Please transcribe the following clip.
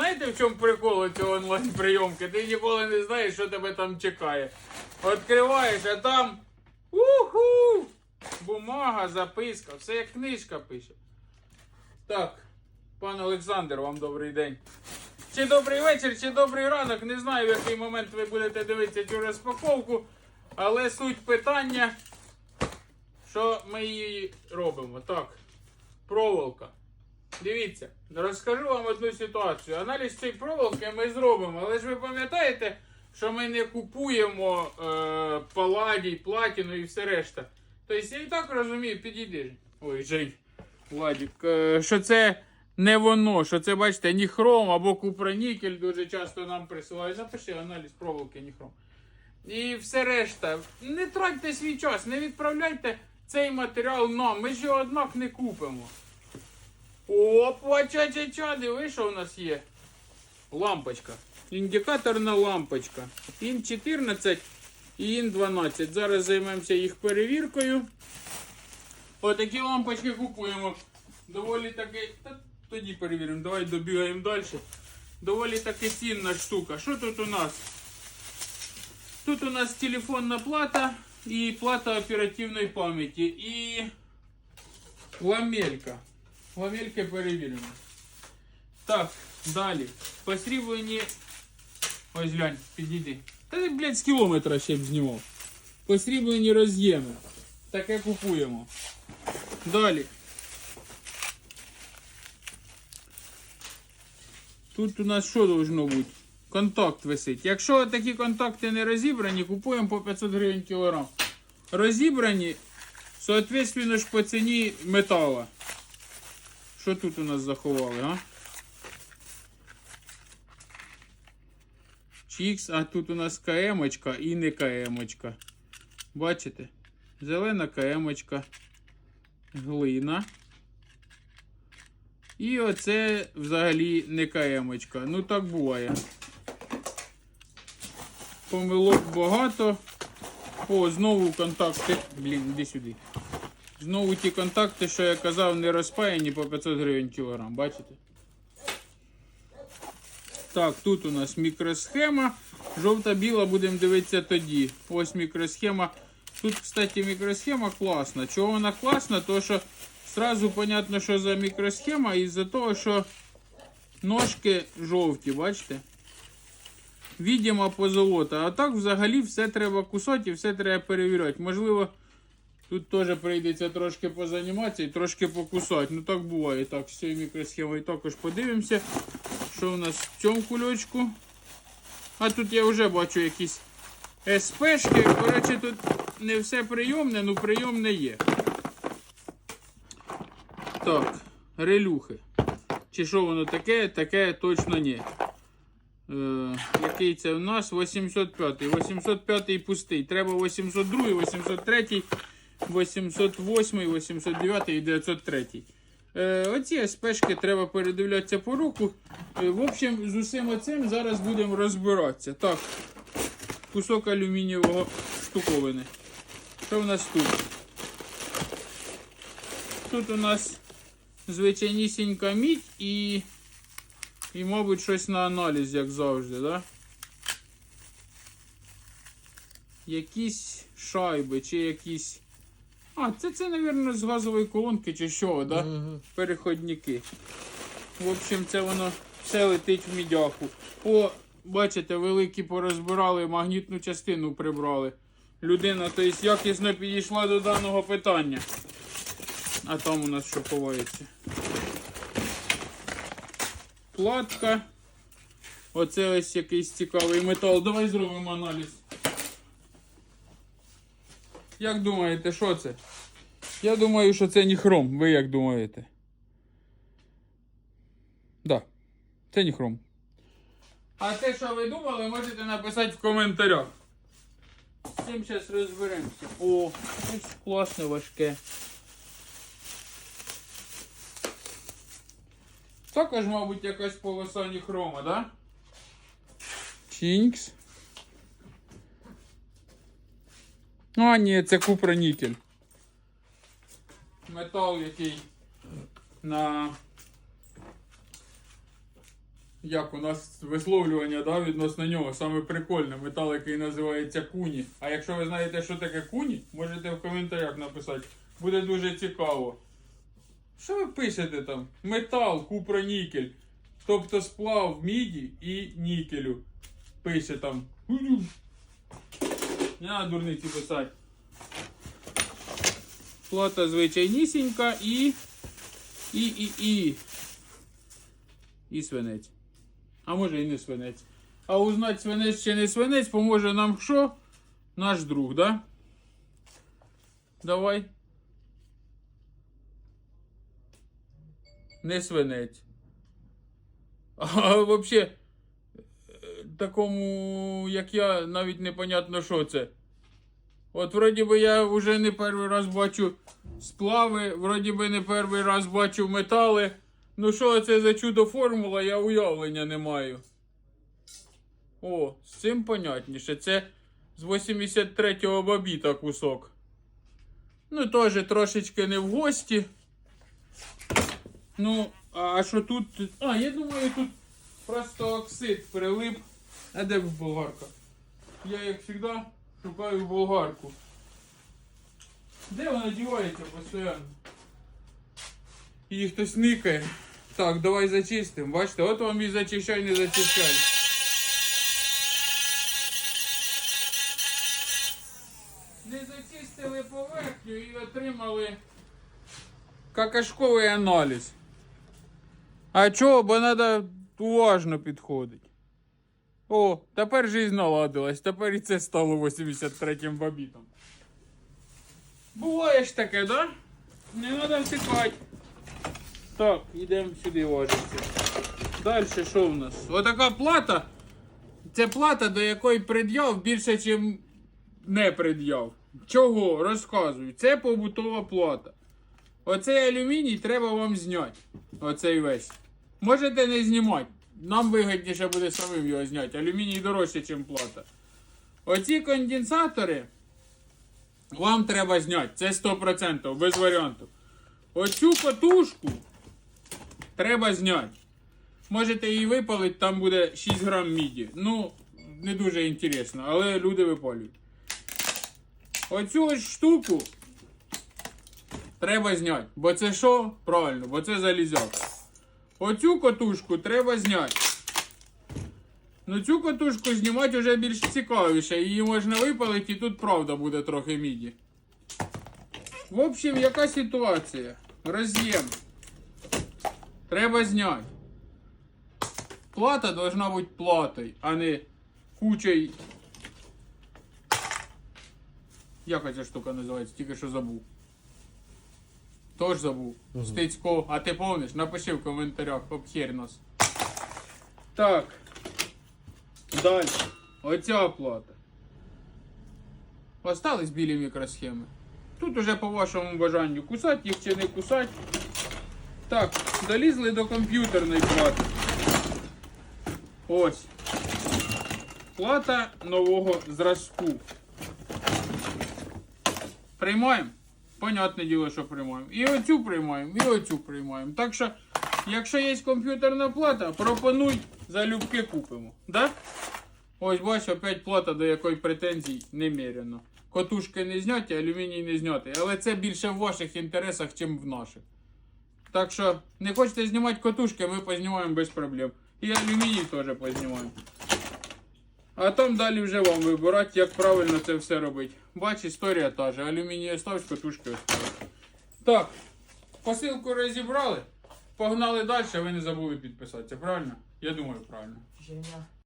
знаєте, в чому прикол цього онлайн-прийомки? Ти ніколи не знаєш, що тебе там чекає. Відкриваєш, а там. Уху! Бумага, записка, все як книжка пише. Так, пан Олександр, вам добрий день. Чи добрий вечір, чи добрий ранок. Не знаю, в який момент ви будете дивитися цю розпаковку. Але суть питання, що ми її робимо. Так, проволока. Дивіться, розкажу вам одну ситуацію. Аналіз цієї проволоки ми зробимо, але ж ви пам'ятаєте, що ми не купуємо е, паладій, платіну і все решта. Тобто я і так розумію, підійди. Ой, Жень, Владик, е, що це не воно, що це, бачите, ніхром або купронікель дуже часто нам присилають. Запиши аналіз проволоки ніхром. І все решта. Не тратьте свій час, не відправляйте цей матеріал нам. Ми ж його однак не купимо. Опа, ча-ча-ча, диви, що у нас є. Лампочка. Індикаторна лампочка. Ін 14 і ін 12. Зараз займемося їх перевіркою. Отакі лампочки купуємо. Доволі таки. Та тоді перевіримо. Давай добігаємо далі. Доволі таки цінна штука. Що тут у нас? Тут у нас телефонна плата і плата оперативної пам'яті. І ламелька. Ламельки перевіримо. Так, далі. Посріблені. Ось глянь, підійди. Та блядь, з кілометра ще б знімав. Посріблені роз'єми. Таке купуємо. Далі. Тут у нас що должно бути? Контакт висить. Якщо такі контакти не розібрані, купуємо по 500 гривень кілограм. Розібрані, соответственно ж по ціні метала. Що тут у нас заховали, а? Чікс, а тут у нас КМ-очка і не КМ-очка. Бачите? Зелена КМ-очка. Глина. І оце взагалі не КМ-очка. Ну так буває. Помилок багато. О, знову контакти. Блін, іди сюди. Знову ті контакти, що я казав, не розпаяні по 500 гривень кілограм, бачите? Так, тут у нас мікросхема. Жовта-біла будемо дивитися тоді. Ось мікросхема. Тут, кстати, мікросхема класна. Чого вона класна? То що сразу понятно, що за мікросхема, із-за того, що ножки жовті, бачите? Відомо позолота. А так взагалі все треба кусати і все треба перевіряти. Можливо, тут теж прийдеться трошки позаніматися і трошки покусати. Ну так буває. Так, з цією мікросхемою також подивимося, що у нас в цьому кульочку. А тут я вже бачу якісь СПшки. Коротше, тут не все прийомне, ну прийомне є. Так, релюхи. Чи що воно таке? Таке точно ні. Е, який це у нас? 805. 805 пустий. Треба 802, 803, 808, 809 і 903. Е, оці СПшки треба передивлятися по руку. Е, в общем, з усім оцим зараз будемо розбиратися. Так, кусок алюмінієвого штуковини. Що в нас тут? Тут у нас звичайнісінька мідь і, і мабуть, щось на аналіз, як завжди, да? Якісь шайби чи якісь. А, це, це, мабуть, з газової колонки чи що, да? Переходники. В общем, це воно все летить в мідяку. О, бачите, великі порозбирали, магнітну частину прибрали. Людина, тобто, якісно підійшла до даного питання. А там у нас що ховається. Платка. Оце ось якийсь цікавий метал. Давай зробимо аналіз. Як думаєте, що це? Я думаю, що це не хром. Ви як думаєте? Да, це не хром. А те, що ви думали, можете написати в коментарях. З цим зараз розберемося. О, класне важке. Також, мабуть, якась полоса ніхрома, да? Чінкс. А, ні, це купронікель. Метал, який на як у нас висловлювання да, відносно нього, саме прикольне, метал, який називається куні. А якщо ви знаєте, що таке куні, можете в коментарях написати. Буде дуже цікаво. Що ви пишете там? Метал, купро-нікель. Тобто сплав міді і нікелю. Пише там. Не треба дурниці писати. Плата звичайнісінька і. І, і, і. І свинець. А може і не свинець. А узнати свинець чи не свинець поможе нам що? Наш друг, да? Давай. Не свинець. А взагалі, такому, як я, навіть непонятно, що це. От вроді би я вже не перший раз бачу сплави, вроді би не перший раз бачу метали. Ну що це за чудо формула, я уявлення не маю. О, з цим понятніше. Це з 83-го бабіта кусок. Ну, теж трошечки не в гості. Ну, а що тут? А, я думаю, тут просто оксид прилип. А де болгарка? Я, як завжди, шукаю болгарку. Де вона дівається постійно? Її хтось никає. Так, давай зачистимо. Бачите, от вам і зачищай, не зачищай. Не зачистили поверхню і отримали какашковий аналіз. А чого? Бо треба уважно підходити. О, тепер жизнь наладилась, тепер і це стало 83-м бабітом. Буває ж таке, да? Не треба втикати. Так, йдемо сюди важиться. Далі що в нас? Отака плата. Це плата, до якої пред'яв більше, ніж не пред'яв. Чого? Розказую. Це побутова плата. Оцей алюміній треба вам зняти. Оцей весь. Можете не знімати. Нам вигідніше буде самим його зняти. Алюміній дорожче, ніж плата. Оці конденсатори вам треба зняти. Це 100%, без варіантів. Оцю катушку треба зняти. Можете її випалити, там буде 6 грам міді. Ну, не дуже інтересно, але люди випалюють. Оцю ось штуку треба зняти. Бо це що? Правильно, бо це залізяк. Оцю катушку треба зняти. Ну цю катушку знімати вже більш цікавіше. Її можна випалити і тут правда буде трохи міді. В общем, яка ситуація? Роз'єм. Треба зняти. Плата должна бути платою, а не кучей. Як ця штука називається? Тільки що забув. Тож забув. Стецько. А ти помниш? Напиши в коментарях, обхер нас. Так. Далі. Оця плата. Остались білі мікросхеми. Тут уже по вашому бажанню кусати їх чи не кусати. Так, долізли до комп'ютерної плати. Ось. Плата нового зразку. Приймаємо? Понятне діло, що приймаємо. І оцю приймаємо, і оцю приймаємо. Так що, якщо є комп'ютерна плата, пропонуй, залюбки купимо. Да? Ось бач, опять плата, до якої претензій немерено. Котушки не зняті, алюміній не знятий. Але це більше в ваших інтересах, чим в наших. Так що, не хочете знімати котушки, ми познімаємо без проблем. І алюміній теж познімаємо. А там далі вже вам вибирати, як правильно це все робити. Бач, історія та же. Алюміній оставиш, катушки оставиш. Так, посилку розібрали. Погнали далі, ви не забули підписатися, правильно? Я думаю, правильно.